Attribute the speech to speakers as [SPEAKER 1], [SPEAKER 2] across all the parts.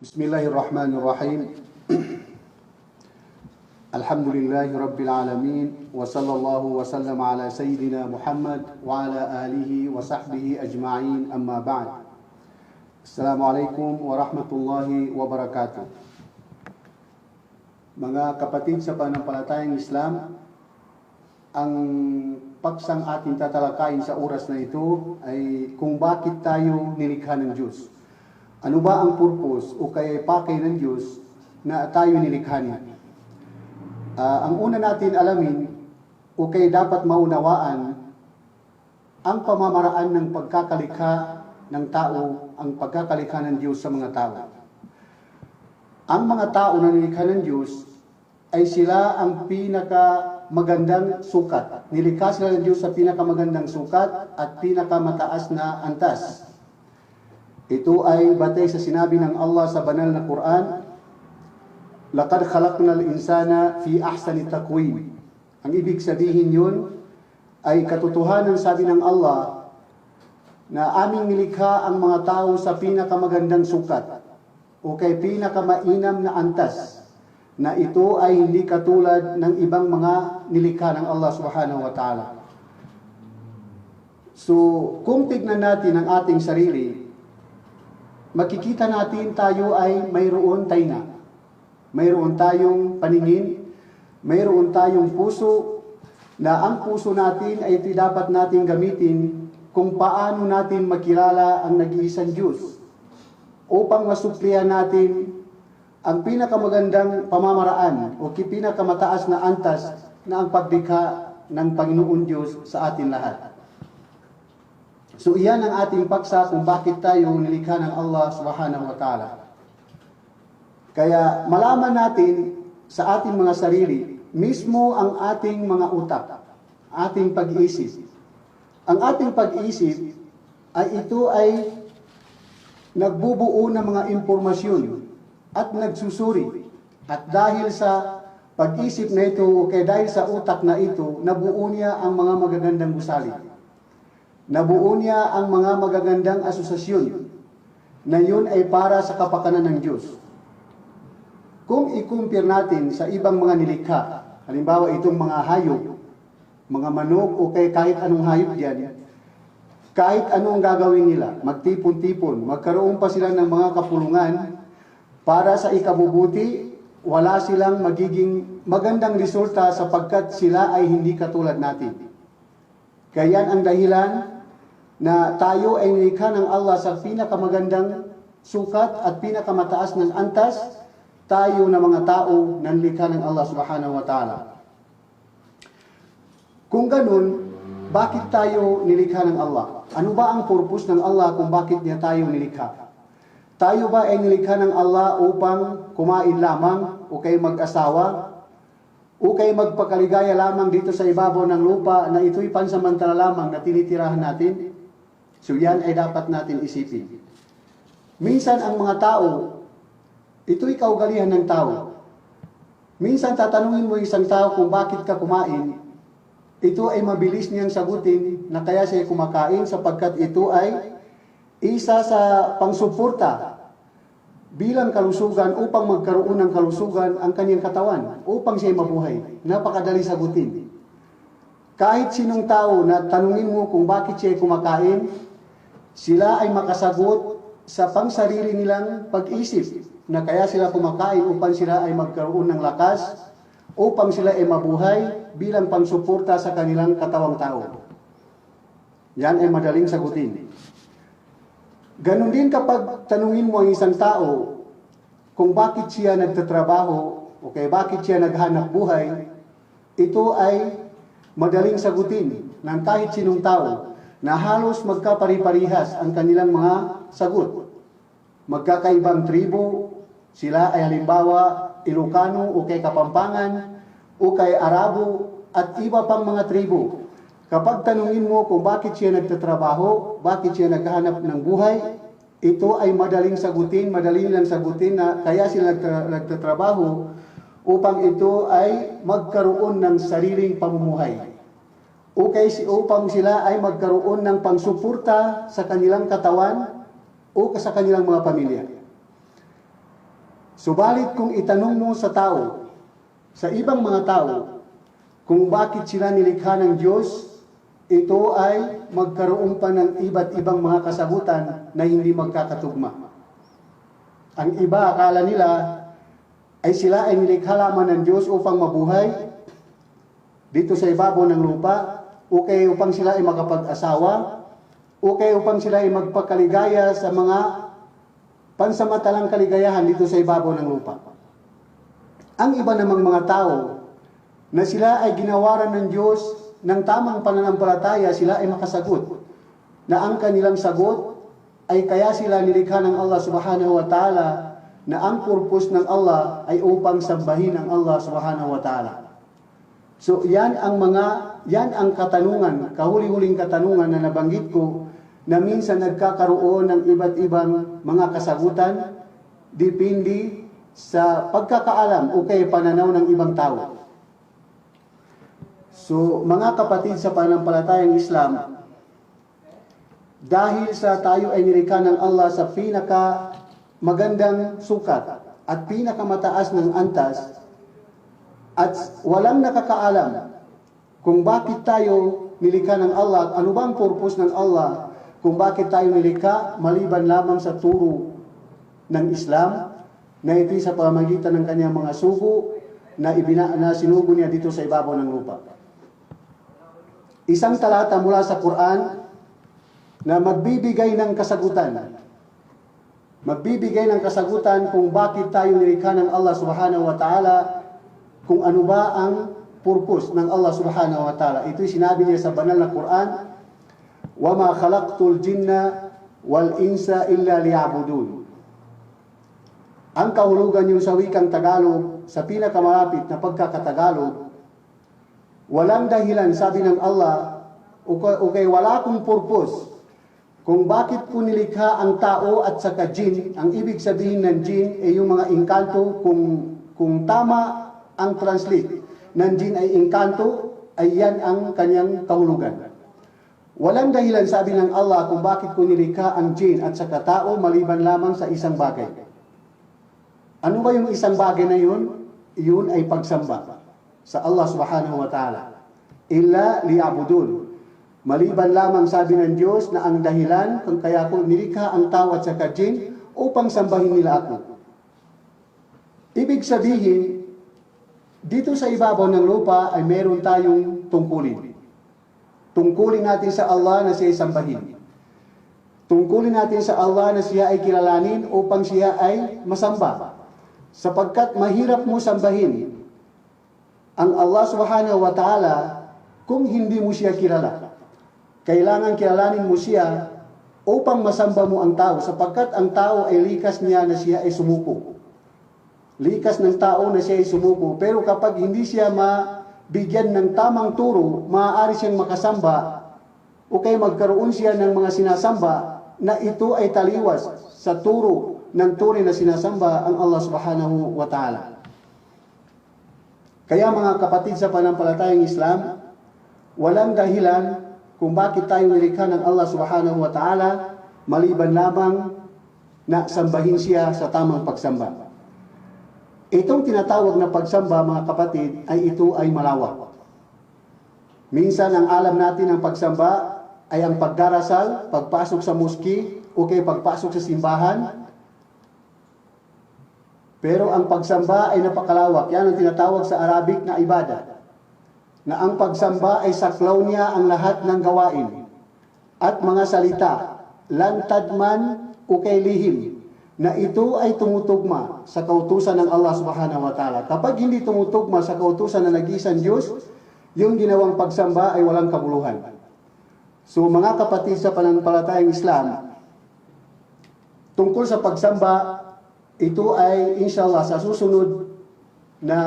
[SPEAKER 1] بسم الله الرحمن الرحيم الحمد لله رب العالمين وصلى الله وسلم على سيدنا محمد وعلى آله وصحبه أجمعين أما بعد السلام عليكم ورحمة الله وبركاته Mga kapatid sa panampalatayang Islam, ang paksang ating tatalakayin sa oras na ito ay kung bakit tayo nilikha ng Diyos. ano ba ang purpose o kaya pakay ng Diyos na tayo nilikha niya? Ah, ang una natin alamin o kaya dapat maunawaan ang pamamaraan ng pagkakalikha ng tao, ang pagkakalikha ng Diyos sa mga tao. Ang mga tao na nilikha ng Diyos ay sila ang pinaka magandang sukat. Nilikha sila ng Diyos sa pinakamagandang sukat at pinakamataas na antas. Ito ay batay sa sinabi ng Allah sa banal na Quran, Laqad khalaqna al-insana fi ahsani taqwim. Ang ibig sabihin yun ay katotohanan sabi ng Allah na aming nilikha ang mga tao sa pinakamagandang sukat o kay pinakamainam na antas na ito ay hindi katulad ng ibang mga nilikha ng Allah subhanahu wa ta'ala. So, kung tignan natin ang ating sarili, makikita natin tayo ay mayroon tainga. Mayroon tayong paningin, mayroon tayong puso, na ang puso natin ay ito dapat natin gamitin kung paano natin makilala ang nag-iisang Diyos upang masuplihan natin ang pinakamagandang pamamaraan o pinakamataas na antas na ang pagdikha ng Panginoon Diyos sa atin lahat. So iyan ang ating paksa kung bakit tayo nilikha ng Allah subhanahu wa ta'ala. Kaya malaman natin sa ating mga sarili, mismo ang ating mga utak, ating pag-iisip. Ang ating pag-iisip ay ito ay nagbubuo ng mga impormasyon at nagsusuri. At dahil sa pag-isip na ito, o kaya dahil sa utak na ito, nabuo niya ang mga magagandang gusali. Nabuo niya ang mga magagandang asosasyon na yun ay para sa kapakanan ng Diyos. Kung ikumpir natin sa ibang mga nilikha, halimbawa itong mga hayop, mga manok o kay kahit anong hayop diyan, kahit anong gagawin nila, magtipon-tipon, magkaroon pa sila ng mga kapulungan para sa ikabubuti, wala silang magiging magandang resulta sapagkat sila ay hindi katulad natin. Kaya ang dahilan na tayo ay nilikha ng Allah sa pinakamagandang sukat at pinakamataas ng antas, tayo na mga tao na nilikha ng Allah subhanahu wa ta'ala. Kung ganun, bakit tayo nilikha ng Allah? Ano ba ang purpose ng Allah kung bakit niya tayo nilikha? Tayo ba ay nilikha ng Allah upang kumain lamang o kay mag-asawa o kay magpakaligaya lamang dito sa ibabaw ng lupa na ito'y pansamantala lamang na tinitirahan natin? So yan ay dapat natin isipin. Minsan ang mga tao, ito'y kaugalian ng tao. Minsan tatanungin mo isang tao kung bakit ka kumain, ito ay mabilis niyang sagutin na kaya siya kumakain sapagkat ito ay isa sa pangsuporta bilang kalusugan upang magkaroon ng kalusugan ang kanyang katawan upang siya mabuhay. Napakadali sagutin. Kahit sinong tao na tanungin mo kung bakit siya kumakain, sila ay makasagot sa pangsarili nilang pag-isip na kaya sila kumakain upang sila ay magkaroon ng lakas, upang sila ay mabuhay bilang pangsuporta sa kanilang katawang tao. Yan ay madaling sagutin. Ganon din kapag tanungin mo ang isang tao kung bakit siya nagtatrabaho o kaya bakit siya naghanap buhay, ito ay madaling sagutin ng kahit sinong tao na halos magkapari-parihas ang kanilang mga sagot. Magkakaibang tribo, sila ay halimbawa Ilocano o kay Kapampangan o kay Arabo at iba pang mga tribo. Kapag tanungin mo kung bakit siya nagtatrabaho, bakit siya naghahanap ng buhay, ito ay madaling sagutin, madali lang sagutin na kaya sila nagtra- nagtatrabaho upang ito ay magkaroon ng sariling pamumuhay. O kay si upang sila ay magkaroon ng pangsuporta sa kanilang katawan o sa kanilang mga pamilya. Subalit kung itanong mo sa tao, sa ibang mga tao, kung bakit sila nilikha ng Diyos, ito ay magkaroon pa ng iba't ibang mga kasagutan na hindi magkakatugma. Ang iba akala nila ay sila ay nilikha lamang ng Diyos upang mabuhay dito sa ibabaw ng lupa, o kaya upang sila ay makapag-asawa, o kaya upang sila ay magpakaligaya sa mga pansamantalang kaligayahan dito sa ibabaw ng lupa. Ang iba namang mga tao na sila ay ginawaran ng Diyos ng tamang pananampalataya, sila ay makasagot na ang kanilang sagot ay kaya sila nilikha ng Allah subhanahu wa ta'ala na ang purpose ng Allah ay upang sambahin ang Allah subhanahu wa ta'ala. So yan ang mga, yan ang katanungan, kahuli-huling katanungan na nabanggit ko na minsan nagkakaroon ng iba't ibang mga kasagutan depende sa pagkakaalam o kay pananaw ng ibang tao. So mga kapatid sa panampalatayang Islam, dahil sa tayo ay nirika ng Allah sa pinaka magandang sukat at pinakamataas ng antas, at walang nakakaalam kung bakit tayo nilikha ng Allah, ano bang purpose ng Allah, kung bakit tayo nilikha maliban lamang sa turo ng Islam, na ito sa pamagitan ng kanyang mga sugo na, ibina, na sinugo niya dito sa ibabaw ng lupa. Isang talata mula sa Quran na magbibigay ng kasagutan. Magbibigay ng kasagutan kung bakit tayo nilikha ng Allah subhanahu wa ta'ala kung ano ba ang purpose ng Allah subhanahu wa ta'ala. Ito'y sinabi niya sa banal na Quran, وَمَا خَلَقْتُ الْجِنَّ وَالْإِنسَ إِلَّا لِيَعْبُدُونَ Ang kahulugan yung sa wikang Tagalog, sa pinakamalapit na pagkakatagalog, walang dahilan, sabi ng Allah, okay, okay wala akong purpose kung bakit ko nilikha ang tao at saka jin, ang ibig sabihin ng jin ay yung mga engkanto, kung, kung tama ang translate jin ay engkanto, ay yan ang kanyang kahulugan. Walang dahilan sabi ng Allah kung bakit ko nilikha ang jin at saka tao maliban lamang sa isang bagay. Ano ba yung isang bagay na yun? Yun ay pagsamba sa Allah subhanahu wa ta'ala. Illa liyabudun. Maliban lamang sabi ng Diyos na ang dahilan kung kaya ko nilikha ang tao at saka jin upang sambahin nila ako. Ibig sabihin, dito sa ibabaw ng lupa ay meron tayong tungkulin. Tungkulin natin sa Allah na siya ay sambahin. Tungkulin natin sa Allah na siya ay kilalanin upang siya ay masamba. Sapagkat mahirap mo sambahin ang Allah subhanahu wa ta'ala kung hindi mo siya kilala. Kailangan kilalanin mo siya upang masamba mo ang tao sapagkat ang tao ay likas niya na siya ay sumuko. Likas ng tao na siya ay sumuko. Pero kapag hindi siya mabigyan ng tamang turo, maaari siyang makasamba o kaya magkaroon siya ng mga sinasamba na ito ay taliwas sa turo ng turi na sinasamba ang Allah subhanahu wa ta'ala. Kaya mga kapatid sa panampalatayang Islam, walang dahilan kung bakit tayo nilikha ng Allah subhanahu wa ta'ala maliban lamang na sambahin siya sa tamang pagsamba. Itong tinatawag na pagsamba, mga kapatid, ay ito ay malawak. Minsan ang alam natin ng pagsamba ay ang pagdarasal, pagpasok sa muski, o kay pagpasok sa simbahan. Pero ang pagsamba ay napakalawak. Yan ang tinatawag sa Arabic na ibada. Na ang pagsamba ay saklaw niya ang lahat ng gawain at mga salita, lantad man o kay lihim, na ito ay tumutugma sa kautusan ng Allah subhanahu wa ta'ala. Kapag hindi tumutugma sa kautusan ng nag-iisang Diyos, yung ginawang pagsamba ay walang kabuluhan. So mga kapatid sa pananampalatayang Islam, tungkol sa pagsamba, ito ay inshallah sa susunod na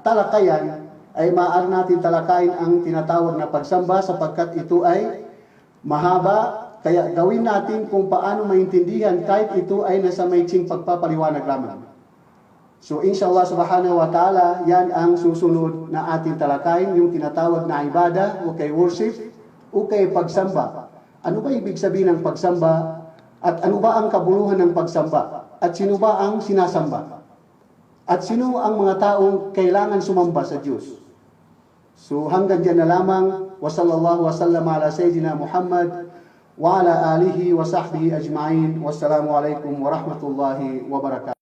[SPEAKER 1] talakayan ay maaari natin talakayin ang tinatawag na pagsamba sapagkat ito ay mahaba kaya gawin natin kung paano maintindihan kahit ito ay nasa maitsing pagpapaliwanag lamang. So inshallah subhanahu wa ta'ala, yan ang susunod na ating talakayin, yung tinatawag na ibada o kay worship o kay pagsamba. Ano ba ibig sabihin ng pagsamba? At ano ba ang kabuluhan ng pagsamba? At sino ba ang sinasamba? At sino ang mga taong kailangan sumamba sa Diyos? So hanggang dyan na lamang. Wa sallallahu wa sallam ala Sayyidina Muhammad wa ala alihi wa sahbihi ajma'in. Wassalamu alaikum wa rahmatullahi wa barakatuh.